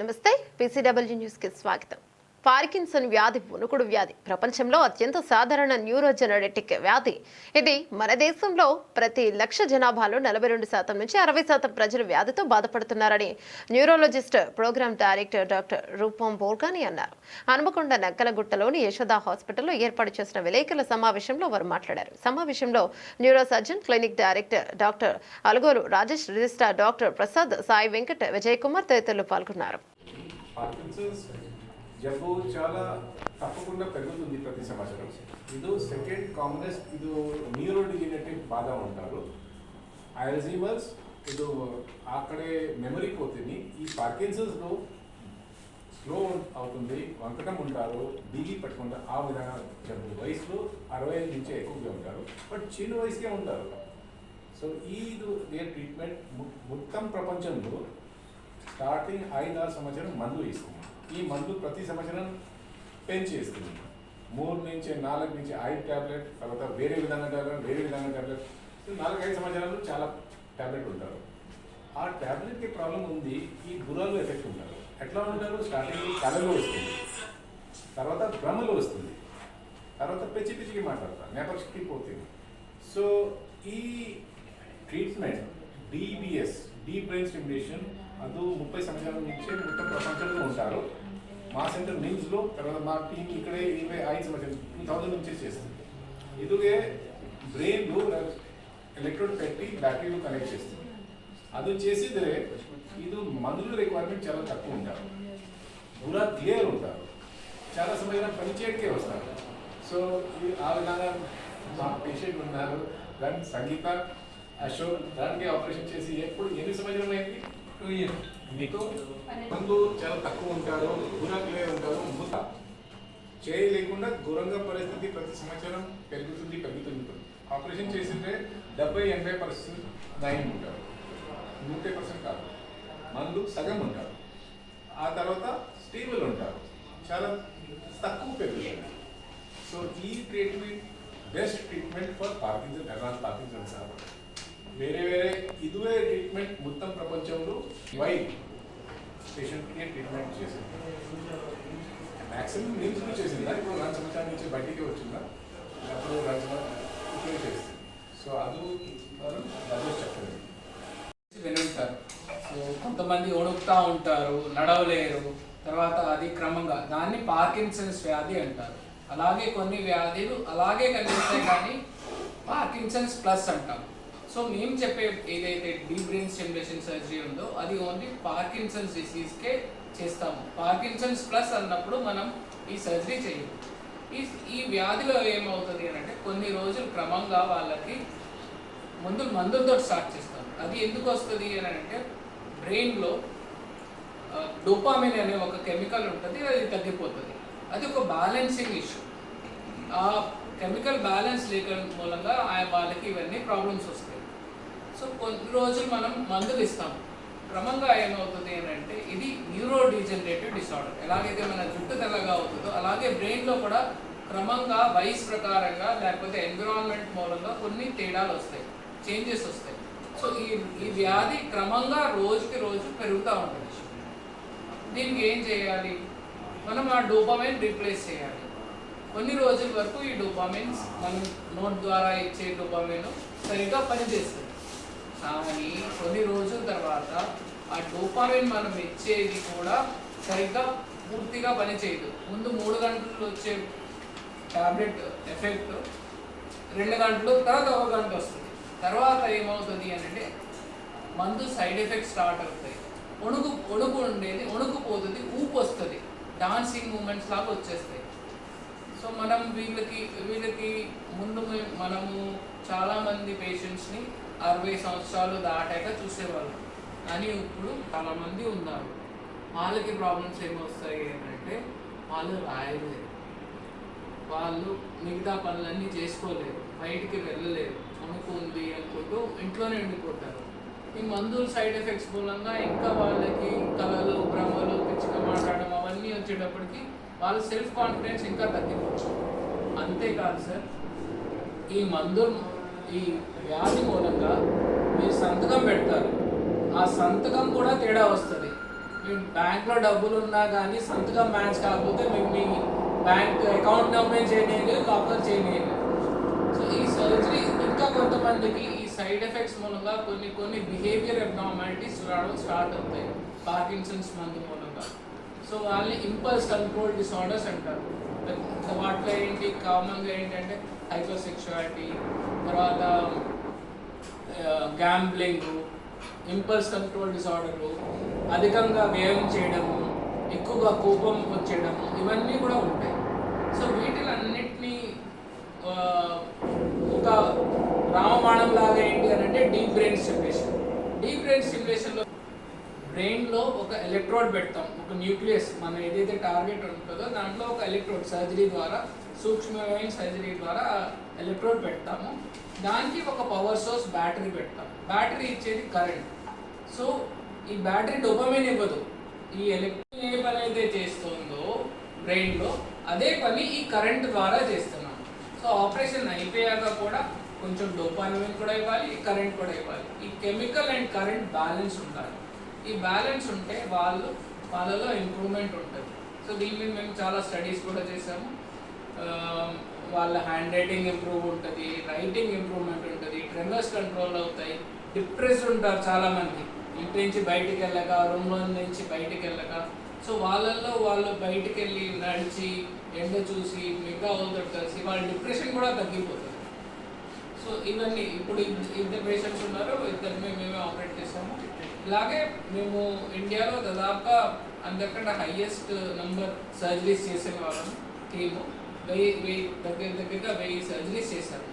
నమస్తే పీసీడబ్ల్యూ న్యూస్కి స్వాగతం. పార్కిన్సన్ వ్యాధి వణుకుడు వ్యాధి ప్రపంచంలో అత్యంత సాధారణ న్యూరోజెనెటిక్ వ్యాధి. ఇది మన దేశంలో ప్రతి లక్ష జనాభాలో నలభై రెండు శాతం నుంచి అరవై శాతం ప్రజలు వ్యాధితో బాధపడుతున్నారని neurologist program director doctor Rupam Borgani అన్నారు. హనుమకొండ నక్కలగుట్టలోని యశోద హాస్పిటల్లో ఏర్పాటు చేసిన విలేకరుల సమావేశంలో వారు మాట్లాడారు. సమావేశంలో neuro surgeon clinic director doctor Alugolu Rajesh registrar doctor Prasad Sai Venkat Vijay Kumar తదితరులు పాల్గొన్నారు. పార్కిన్సన్స్ జబ్బు చాలా తప్పకుండా పెరుగుతుంది ప్రతి సంవత్సరం. ఇది సెకండ్ కామనెస్ట్ ఇది న్యూరోడిజెనేటివ్ బాధ ఉంటారు అల్జీమర్స్ ఇది అక్కడే మెమరీ పోతుంది. ఈ పార్కిన్సన్స్లో స్లో అవుతుంది వంకటం ఉంటారు బీపీ పట్టుకుంటారు ఆ విధంగా జబ్బు. వయసులో అరవై ఐదు నుంచి ఎక్కువగా ఉంటారు బట్ చిన్న వయసుకే ఉంటారు. సో ఈ ట్రీట్మెంట్ మొత్తం ప్రపంచంలో స్టార్టింగ్ ఐదారు సంవత్సరం మందు ఇస్తుంది ఈ మందు ప్రతి సంవత్సరం పెంచేస్తుంది మూడు నుంచి నాలుగు నుంచి ఐదు ట్యాబ్లెట్ తర్వాత వేరే విధంగా ట్యాబ్లెట్ వేరే విధంగా ట్యాబ్లెట్ నాలుగు ఐదు సంవత్సరాలు చాలా ట్యాబ్లెట్ ఉంటారు. ఆ ట్యాబ్లెట్కి ప్రాబ్లం ఉంది ఈ బుర్రలో ఎఫెక్ట్ ఉంటారు. ఎట్లా ఉంటారు? స్టార్టింగ్ కళలో వస్తుంది. తర్వాత భ్రమలో వస్తుంది. తర్వాత పిచ్చి పిచ్చికి మాట్లాడతారు. నేపథ్యకి పోతుంది సో ఈ treatment DBS deep brain stimulation అది ముప్పై సంవత్సరాల నుంచి మొత్తం ప్రపంచంలో ఉంటారు. మా సెంటర్ నిమ్స్లో తర్వాత మా టీం ఇక్కడే ఇరవై ఐదు సంవత్సరాలు టూ థౌజండ్ నుంచి చేస్తుంది. ఇదిగే బ్రెయిన్లో ఎలక్ట్రోడ్ పెట్టి బ్యాటరీలు కనెక్ట్ చేస్తుంది. అది చేసిద్దరే ఇది మందుల రిక్వైర్మెంట్ చాలా తక్కువ ఉంటారు పూరా క్లియర్ ఉంటారు చాలా సమయం పనిచేయకే వస్తారు. సో ఈ ఆ విధంగా మా పేషెంట్ ఉన్నారు. దాని సంగీత అశోక్ దానికి ఆపరేషన్ చేసి ఎప్పుడు ఎన్ని సంవత్సరం అయింది టూ ఇయర్స్ మీకు? మందు చాలా తక్కువ ఉంటారు దూరం క్లియర్ ఉంటారు మూత చేయి లేకుండా ఘోరంగా పరిస్థితి ప్రతి సంవత్సరం పెరుగుతుంది పెరుగుతుంది. ఆపరేషన్ చేసింటే డెబ్బై ఎనభై పర్సెంట్ నయం ఉంటారు. నూట పర్సెంట్ కాదు. మందు సగం ఉంటారు. ఆ తర్వాత స్టేబుల్ ఉంటారు. చాలా తక్కువ పెరుగుతుంది సో ఈ treatment best treatment for Parkinson advance Parkinson sir. వేరే వేరే ఇదివే ట్రీట్మెంట్ మొత్తం ప్రపంచంలో వై పేషెంట్కి ట్రీట్మెంట్ చేసింది. మ్యాక్సిమం నిమ్స్లో చేసిందా. ఇప్పుడు రెండు సంవత్సరాల నుంచి బయటికి వచ్చిందా? అప్పుడు రెండు చేసింది. సో అది మనం రాజేష్ చెప్పండి వినుంటారు. సో కొంతమంది వణుకుతా ఉంటారు నడవలేరు. తర్వాత అది క్రమంగా దాన్ని పార్కిన్సన్స్ వ్యాధి అంటారు. అలాగే కొన్ని వ్యాధులు అలాగే కనిపిస్తాయి కానీ పార్కిన్సన్స్ ప్లస్ అంటారు సో మేము చెప్పే ఏదైతే డీప్ బ్రెయిన్ స్టిమ్యులేషన్ సర్జరీ ఉందో అది ఓన్లీ పార్కిన్సన్స్ డిసీజ్కే చేస్తాము. పార్కిన్సన్స్ ప్లస్ అన్నప్పుడు మనం ఈ సర్జరీ చేయము. ఈ ఈ వ్యాధిలో ఏమవుతుంది అని అంటే కొన్ని రోజులు క్రమంగా వాళ్ళకి ముందు మందులతో స్టార్ట్ చేస్తాం. అది ఎందుకు వస్తుంది అని అంటే బ్రెయిన్లో డోపామిన్ అనే ఒక కెమికల్ ఉంటుంది అది తగ్గిపోతుంది. అది ఒక బ్యాలెన్సింగ్ ఇష్యూ. ఆ కెమికల్ బ్యాలెన్స్ లేక మూలంగా ఆ వాళ్ళకి ఇవన్నీ ప్రాబ్లమ్స్ వస్తాయి. సో కొన్ని రోజులు మనం మందులు ఇస్తాం క్రమంగా ఏమవుతుంది అని అంటే ఇది న్యూరో డీజనరేటివ్ డిసార్డర్. ఎలాగైతే మన జుట్టు తెల్లగా అవుతుందో అలాగే బ్రెయిన్లో కూడా క్రమంగా వయసు ప్రకారంగా లేకపోతే ఎన్విరాన్మెంట్ మూలంగా కొన్ని తేడాలు వస్తాయి. చేంజెస్ వస్తాయి. సో ఈ ఈ వ్యాధి క్రమంగా రోజుకి రోజు పెరుగుతూ ఉంటుంది. దీనికి ఏం చేయాలి? మనం ఆ డోపామైన్ రీప్లేస్ చేయాలి. కొన్ని రోజుల వరకు ఈ డోపామైన్స్ మనం నోట్ ద్వారా ఇచ్చే డోపామైన్ సరిగ్గా పనిచేస్తుంది. కానీ కొన్ని రోజుల తర్వాత ఆ డోపామిన్ మనం ఇచ్చేది కూడా సరిగ్గా పూర్తిగా పనిచేయదు. ముందు మూడు గంటలు వచ్చే టాబ్లెట్ ఎఫెక్ట్ రెండు గంటలు తర్వాత ఒక గంట వస్తుంది. తర్వాత ఏమవుతుంది అని అంటే మందు సైడ్ ఎఫెక్ట్స్ స్టార్ట్ అవుతాయి. వణుకు వణుకు ఉండేది ఉణుకుపోతుంది ఊపు వస్తుంది. డాన్సింగ్ మూమెంట్స్ లాగా వచ్చేస్తాయి. సో మనం వీళ్ళకి వీళ్ళకి ముందు మనము చాలామంది పేషెంట్స్ని అరవై సంవత్సరాలు దాటాక చూసేవాళ్ళం. కానీ ఇప్పుడు చాలామంది ఉన్నారు. వాళ్ళకి ప్రాబ్లమ్స్ ఏమొస్తాయి అంటే వాళ్ళు రాయలేరు వాళ్ళు మిగతా పనులన్నీ చేసుకోలేరు బయటికి వెళ్ళలేరు అనుకుంది అనుకుంటూ ఇంట్లోనే ఉండిపోతారు. ఈ మందుల సైడ్ ఎఫెక్ట్స్ మూలంగా ఇంకా వాళ్ళకి కళలు భ్రమలు పిచ్చిగా మాట్లాడడం అవన్నీ వచ్చేటప్పటికి వాళ్ళ సెల్ఫ్ కాన్ఫిడెన్స్ ఇంకా తగ్గిపోవచ్చు. అంతేకాదు సార్ ఈ మందులు ఈ వ్యాధి మూలంగా మీరు సంతకం పెడతారు. ఆ సంతకం కూడా తేడా వస్తుంది. మీ బ్యాంక్లో డబ్బులు ఉన్నా కానీ సంతకం మ్యాచ్ కాకపోతే మేము మీ బ్యాంక్ అకౌంట్ ఓపెన్ చేయలేదు లాకర్ చేయలేదు సో ఈ సర్జరీ ఇంకా కొంతమందికి ఈ సైడ్ ఎఫెక్ట్స్ మూలంగా కొన్ని కొన్ని బిహేవియర్ అబ్నార్మాలిటీస్ రావడం స్టార్ట్ అవుతాయి. పార్కిన్సన్స్ మందు మూలంగా. సో వాళ్ళని ఇంపల్స్ కంట్రోల్ డిసార్డర్స్ అంటారు. వాటిలో ఏంటి? కామన్గా ఏంటంటే హైపోసెక్షువాలిటీ తర్వాత గ్యాంబ్లింగ్ ఇంపల్స్ కంట్రోల్ డిసార్డర్లు అధికంగా వ్యయం చేయడము ఎక్కువగా కోపం వచ్చేయడము ఇవన్నీ కూడా ఉంటాయి. సో వీటిలన్నిటినీ ఒక రామబాణం లాగా ఏంటి అని అంటే deep brain stimulation. Deep brain స్టిమ్యులేషన్లో బ్రెయిన్లో ఒక ఎలక్ట్రోడ్ పెడతాం ఒక న్యూక్లియస్ మన ఏదైతే టార్గెట్ ఉంటుందో దాంట్లో ఒక ఎలక్ట్రోడ్ సర్జరీ ద్వారా సూక్ష్మమైన సర్జరీ ద్వారా ఎలక్ట్రోడ్ పెడతాము. దానికి ఒక పవర్ సోర్స్ బ్యాటరీ పెడతాం. బ్యాటరీ ఇచ్చేది కరెంట్. సో ఈ బ్యాటరీ డొపమైన్ ఇవ్వదు. ఈ ఎలక్ట్రిక్ ఏ పని అయితే చేస్తుందో బ్రెయిన్లో అదే పని ఈ కరెంట్ ద్వారా చేస్తున్నాం. సో ఆపరేషన్ అయిపోయాక కూడా కొంచెం డోపామిన్ కూడా ఇవ్వాలి కరెంట్ కూడా ఇవ్వాలి. ఈ కెమికల్ అండ్ కరెంట్ బ్యాలెన్స్ ఉండాలి. ఈ బ్యాలెన్స్ ఉంటే వాళ్ళు వాళ్ళలో ఇంప్రూవ్మెంట్ ఉంటుంది. సో దీని మీద మేము చాలా స్టడీస్ కూడా చేసాము వాళ్ళ హ్యాండ్ రైటింగ్ ఇంప్రూవ్ ఉంటుంది రైటింగ్ ఇంప్రూవ్మెంట్ ఉంటుంది ట్రెమర్స్ కంట్రోల్ అవుతాయి డిప్రెస్ ఉంటారు చాలామంది. ఇంటి నుంచి బయటికి వెళ్ళక రూమ్లో నుంచి బయటికి వెళ్ళక. సో వాళ్ళల్లో వాళ్ళు బయటికి వెళ్ళి నడిచి ఎండ చూసి మిగతా వాళ్ళతో కలిసి వాళ్ళ డిప్రెషన్ కూడా తగ్గిపోతుంది. సో ఇవన్నీ ఇప్పుడు ఇద్దరు పేషెంట్స్ ఉన్నారు ఇద్దరు మేము ఇలాగే మేము ఇండియాలో దాదాపుగా అందరికంటే హైయెస్ట్ నంబర్ సర్జరీస్ చేసిన వాళ్ళం టీము వెయ్యి వెయ్యి దగ్గర దగ్గరగా వెయ్యి సర్జరీస్ చేశారు